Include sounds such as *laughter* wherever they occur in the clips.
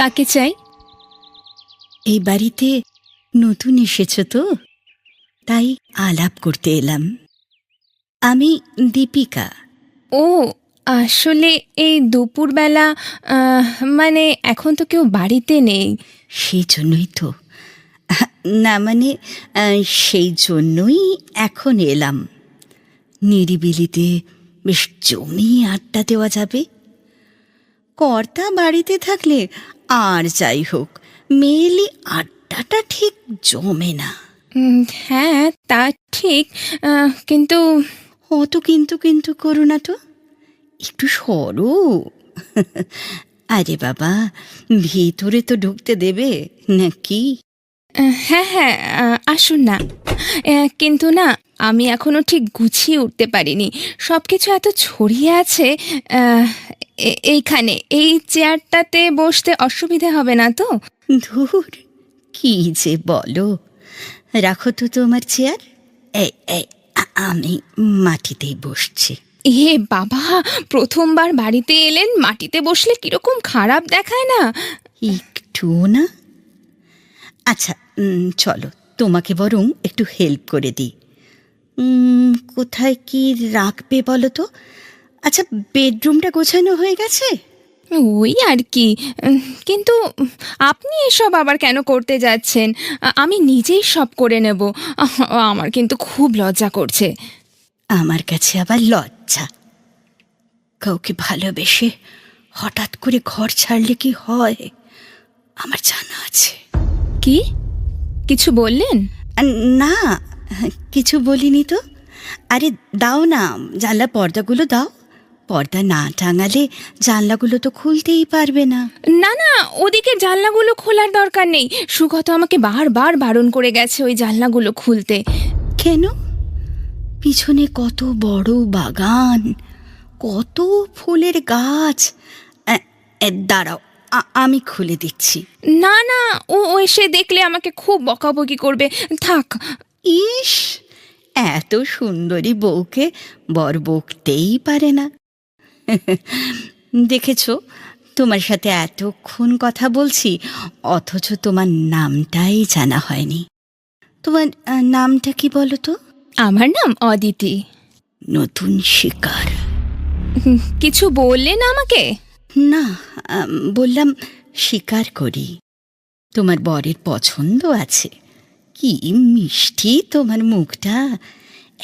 কাকে চাই? এই বাড়িতে নতুন এসেছ তো তাই আলাপ করতে এলাম। আমি দীপিকা। ও আসলে এই দুপুরবেলা মানে এখন তো কেউ বাড়িতে নেই। সেই জন্যই তো। না মানে সেই জন্যই এখন এলাম। নিরিবিলিতে বেশ জমিয়ে আড্ডা দেওয়া যাবে। কর্তা বাড়িতে থাকলে আর যাই হোক মেয়েলি আড্ডাটা ঠিক জমে না। হ্যাঁ তা ঠিক কিন্তু অত কিন্তু কিন্তু করো না তো। একটু সরো। আরে বাবা ভিতরে তো ঢুকতে দেবে নাকি? হ্যাঁ হ্যাঁ আসুন না। কিন্তু না আমি এখনও ঠিক গুছিয়ে উঠতে পারিনি। সব কিছু এত ছড়িয়ে আছে এইখানে এই চেয়ারটাতে বসতে অসুবিধে হবে না তো? ধুর কি যে বলো। রাখো তো তোমার চেয়ার। এই এই আমি মাটিতেই বসছি। এ বাবা প্রথমবার বাড়িতে এলেন মাটিতে বসলে কীরকম খারাপ দেখায় না? একটু না। আচ্ছা চলো তোমাকে বরং একটু হেল্প করে দিই। কোথায় কি রাখবে বলো তো? আচ্ছা বেডরুমটা গোছানো হয়ে গেছে? ওই আর কি। কিন্তু আপনি এসব আবার কেন করতে যাচ্ছেন? আমি নিজেই সব করে নেব। আমার কিন্তু খুব লজ্জা করছে। আমার কাছে আবার লজ্জা। কাউকে ভালোবেসে হঠাৎ করে ঘর ছাড়লে কি হয়? আমার জানা আছে। কি? কিছু বললেন? না কিছু বলিনি তো। আরে দাও না জানলা পর্দাগুলো দাও। পর্দা না টাঙালে জানলাগুলো তো খুলতেই পারবে না। না না ওদিকে জানলাগুলো খোলার দরকার নেই। সুগত আমাকে বারবার বারণ করে গেছে ওই জানলাগুলো খুলতে। কেন? পিছনে কত বড় বাগান কত ফুলের গাছ। দাঁড়াও আমি খুলে দিচ্ছি। না না ও এসে দেখলে আমাকে খুব বকাবকি করবে। থাক। ইস এত সুন্দরী বউকে বর বকতেই পারে না। দেখেছ তোমার সাথে এতক্ষণ কথা বলছি অথচ তোমার নামটাই জানা হয়নি। তোমার নামটা কি বলো তো? আমার নাম অদিতি। নতুন শিকার। কিছু বললেন আমাকে? না বললাম শিকার করি। তোমার বরের পছন্দ আছে। কি মিষ্টি তোমার মুখটা।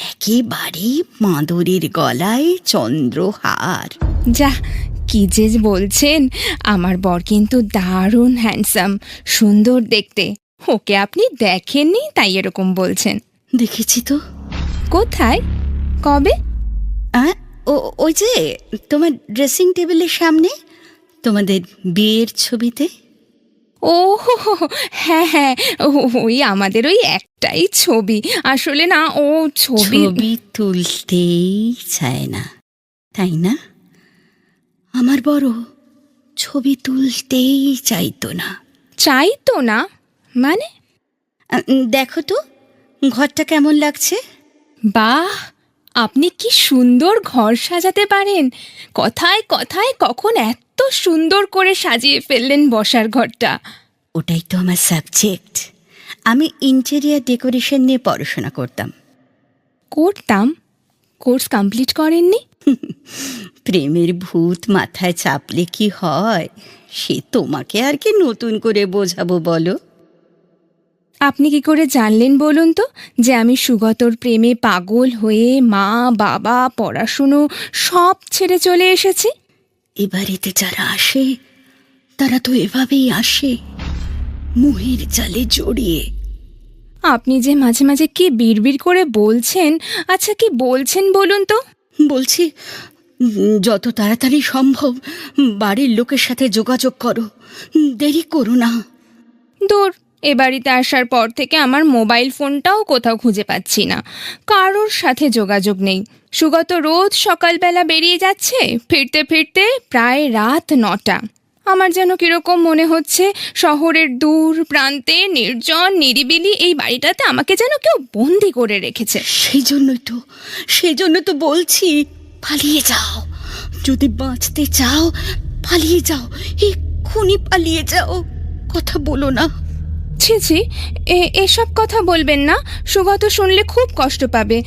একেবারে মাদুরের গলায় চন্দ্রহার। যা কি যে বলছেন আমার বর কিন্তু দারুণ হ্যান্ডসাম সুন্দর দেখতে। ওকে আপনি দেখেননি তাই এরকম বলছেন। দেখেছি তো। কোথায়? কবে? ও ওই যে তোমার ড্রেসিং টেবিলের সামনে তোমাদের বিয়ের ছবিতে। ও হ্যাঁ হ্যাঁ ওই আমাদের ওই একটাই ছবি। আসলে না ও ছবি ছবি তুলতেই চায় না তাই না? আমার বড় ছবি তুলতেই চাইতো না। চাইতো না? মানে? দেখো তো ঘরটা কেমন লাগছে? বাহ! আপনি কি সুন্দর ঘর সাজাতে পারেন। কথায় কথায় কখন এত সুন্দর করে সাজিয়ে ফেললেন বসার ঘরটা। ওটাই তো আমার সাবজেক্ট আমি ইন্টেরিয়ার ডেকোরেশন নিয়ে পড়াশোনা করতাম। করতাম? কোর্স কমপ্লিট করেননি? *laughs* প্রেমের ভূত মাথায় চাপলে কি হয়? সে তোমাকে আর কি নতুন করে বোঝাবো বলো? আপনি কি করে জানলেন বলুন তো যে আমি সুগতর প্রেমে পাগল হয়ে মা বাবা পড়াশুনো সব ছেড়ে চলে এসেছি? এ বাড়িতে যারা আসে তারা তো এভাবেই আসে। মুহির জালে জড়িয়ে আপনি যে মাঝে মাঝে কি বিড়বিড় করে বলছেন আচ্ছা কি বলছেন বলুন তো? বলছি যত তাড়াতাড়ি সম্ভব বাড়ির লোকের সাথে যোগাযোগ করো। দেরি করো না। দূর এ বাড়িতে আসার পর থেকে আমার মোবাইল ফোনটাও কোথাও খুঁজে পাচ্ছি না। কারোর সাথে যোগাযোগ নেই। সুগত রোজ সকালবেলা বেরিয়ে যাচ্ছে ফিরতে ফিরতে প্রায় রাত নটা। আমার যেন কীরকম মনে হচ্ছে, শহরের দূর প্রান্তে নির্জন নিরিবিলি এই বাড়িটাতে আমাকে যেন কেউ বন্দি করে রেখেছে। সেই জন্যই তো, সেই জন্য তো বলছি, পালিয়ে যাও। যদি বাঁচতে চাও, পালিয়ে যাও, এক্ষুনি পালিয়ে যাও। কথা বলো না। ছি ছি এসব কথা বলবেন না। সুগত শুনলে খুব কষ্ট পাবে।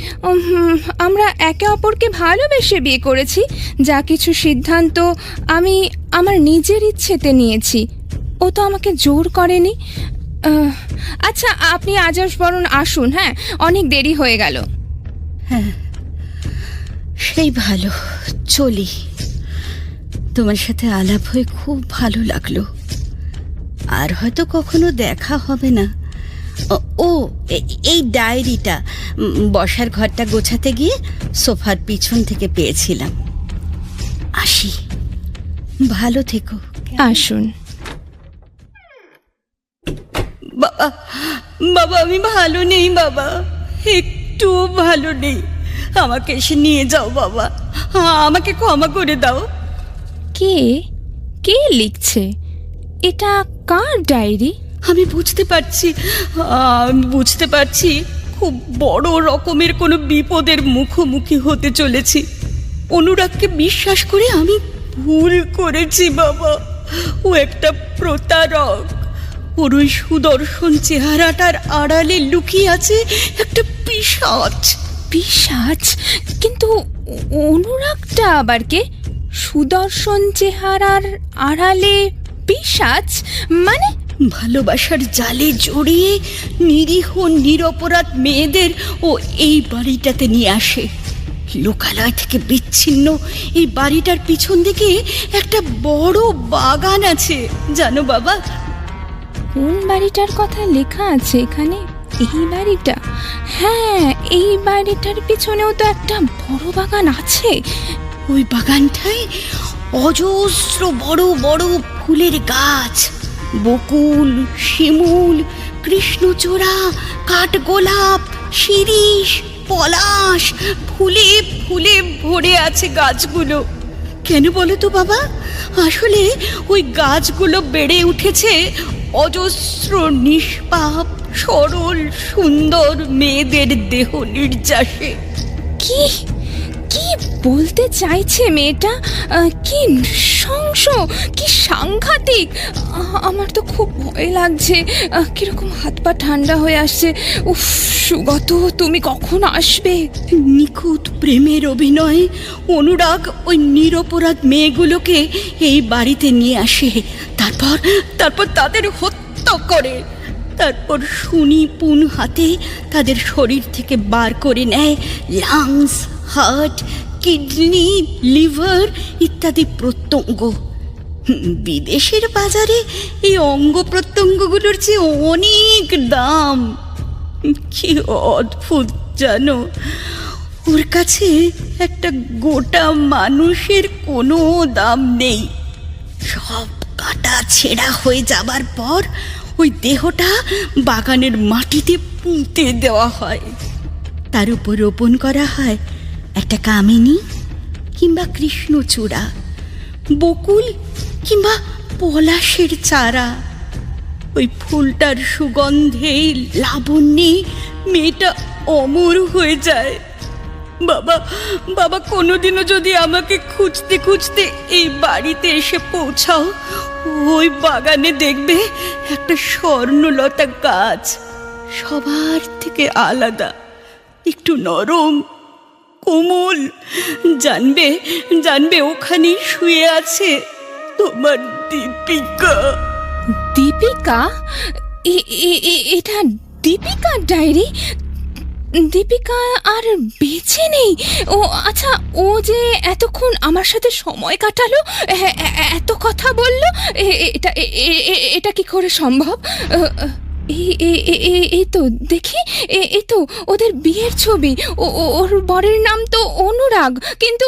আমরা একে অপরকে ভালোবেসে বিয়ে করেছি। যা কিছু সিদ্ধান্ত আমি আমার নিজের ইচ্ছেতে নিয়েছি। ও তো আমাকে জোর করেনি। আচ্ছা আপনি আজাস বরণ আসুন হ্যাঁ? অনেক দেরি হয়ে গেল। হ্যাঁ সেই ভালো। চলি। তোমার সাথে আলাপ হয়ে খুব ভালো লাগল। আর হয়তো কখনো দেখা হবে না। ও- এই ডায়েরিটা বসার ঘরটা গোছাতে গিয়ে সোফার পিছন থেকে পেয়েছিলাম। আসি। ভালো থেকো। আসুন। বাবা বাবা আমি ভালো নেই বাবা। একটু ভালো নেই। আমাকে এসে নিয়ে যাও বাবা। আমাকে ক্ষমা করে দাও। কে? কে লিখছে? এটা কার ডায়েরি? আমি বুঝতে পারছি আমি বুঝতে পারছি খুব বড় রকমের কোনো বিপদের মুখোমুখি হতে চলেছি। অনুরাগকে বিশ্বাস করে আমি ভুল করেছি বাবা। ও একটা প্রতারক। ওর ওই সুদর্শন চেহারাটার আড়ালে লুকিয়ে আছে একটা পিসাচ পিসাচ কিন্তু অনুরাগটা আবার কে? সুদর্শন চেহারার আড়ালে পিসাচ মানে ভালোবাসার জালে জড়িয়ে নিরীহ নিরপরাধ মেয়েদের ও এই বাড়িটাতে নিয়ে আসে। লোকালয় থেকে বিচ্ছিন্ন এই বাড়িটার পিছন দিকে একটা বড় বাগান আছে জানো বাবা? কোন বাড়িটার কথা লেখা আছে এখানে? এই বাড়িটা? হ্যাঁ এই বাড়িটার পিছনেও তো একটা বড় বাগান আছে। ওই বাগানটায় অজস্র বড় বড় ফুলের গাছ, বকুল, শিমুল, কৃষ্ণচূড়া, কাঠগোলাপ, শিরিষ, পলাশ, ফুলে ফুলে ভরে আছে গাছগুলো। কেন বলো তো বাবা? আসলে ওই গাছগুলো বেড়ে উঠেছে অজস্র, নিষ্পাপ, সরল, সুন্দর মেয়েদের দেহ নির্যাসে। কি? কি বলতে চাইছে মেয়েটা? কি নৃশংস, কি সাংঘাতিক। আমার তো খুব ভয় লাগছে। কীরকম হাত পা ঠান্ডা হয়ে আসছে। উফ, সুগত, তুমি কখন আসবে? নিখুঁত প্রেমের অভিনয় অনুরাগ ওই নিরপরাধ মেয়েগুলোকে এই বাড়িতে নিয়ে আসে। তারপর তারপর তাদের হত্যা করে। তারপর শুনি পুন হাতে তাদের শরীর থেকে বার করে নেয়। লাংস, হার্ট কিডনি, লিভার ইত্যাদি প্রত্যঙ্গ। বিদেশের বাজারে এই অঙ্গ প্রত্যঙ্গগুলোর চেয়ে অনেক দাম। কি অদ্ভুত জানো? ওর কাছে একটা গোটা মানুষের কোনো দাম নেই। সব কাটা ছেঁড়া হয়ে যাবার পর ওই দেহটা বাগানের মাটিতে পুঁতে দেওয়া হয়। তার উপর রোপণ করা হয়। একটা কামিনী কিংবা কৃষ্ণচূড়া বকুল কিংবা পলাশের চারা। ওই ফুলটার সুগন্ধে লাবণ্যে মেয়েটা অমর হয়ে যায়। বাবা বাবা, কোনোদিনও যদি আমাকে খুঁজতে খুঁজতে এই বাড়িতে এসে পৌঁছাও, ওই বাগানে দেখবে একটা স্বর্ণলতা গাছ সবার থেকে আলাদা, একটু নরম কোমল। জানবে জানবে ওখানেই শুয়ে আছে তোমার দীপিকা। দীপিকা? এটা দীপিকার ডায়েরি? দীপিকা আর বেঁচে নেই। ও আচ্ছা ও যে এতক্ষণ আমার সাথে সময় কাটালো এত কথা বলল এটা এটা কি করে সম্ভব? এই তো দেখি এ- এই তো ওদের বিয়ের ছবি ওর বরের নাম তো অনুরাগ কিন্তু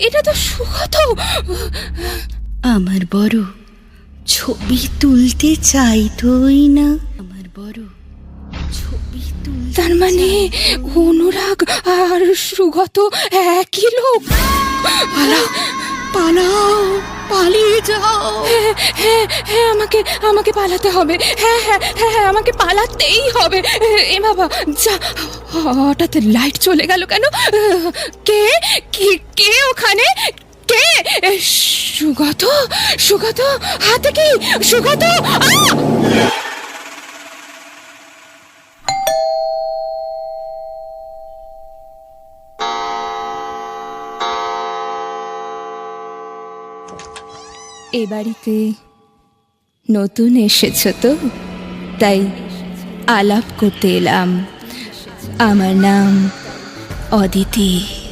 এটা তো সুগত। আমার বড় ছবি তুলতে চাই তোই না? আমার বড় ছবি তুলতে তার মানে অনুরাগ আর সুগত একই লোক? পালাও পালাও। পালিয়ে যাও। হ্যাঁ হ্যাঁ আমাকে আমাকে পালাতে হবে। হ্যাঁ হ্যাঁ হ্যাঁ হ্যাঁ আমাকে পালাতেই হবে। এ বাবা, যা, হঠাৎ লাইট চলে গেল কেন? কে কে ওখানে? কে? সুগত সুগত, হাতে কি? সুগত, আহ! এ বাড়িতে নতুন এসেছ তো? তাই আলাপ করতে এলাম। আমার নাম অদিতি।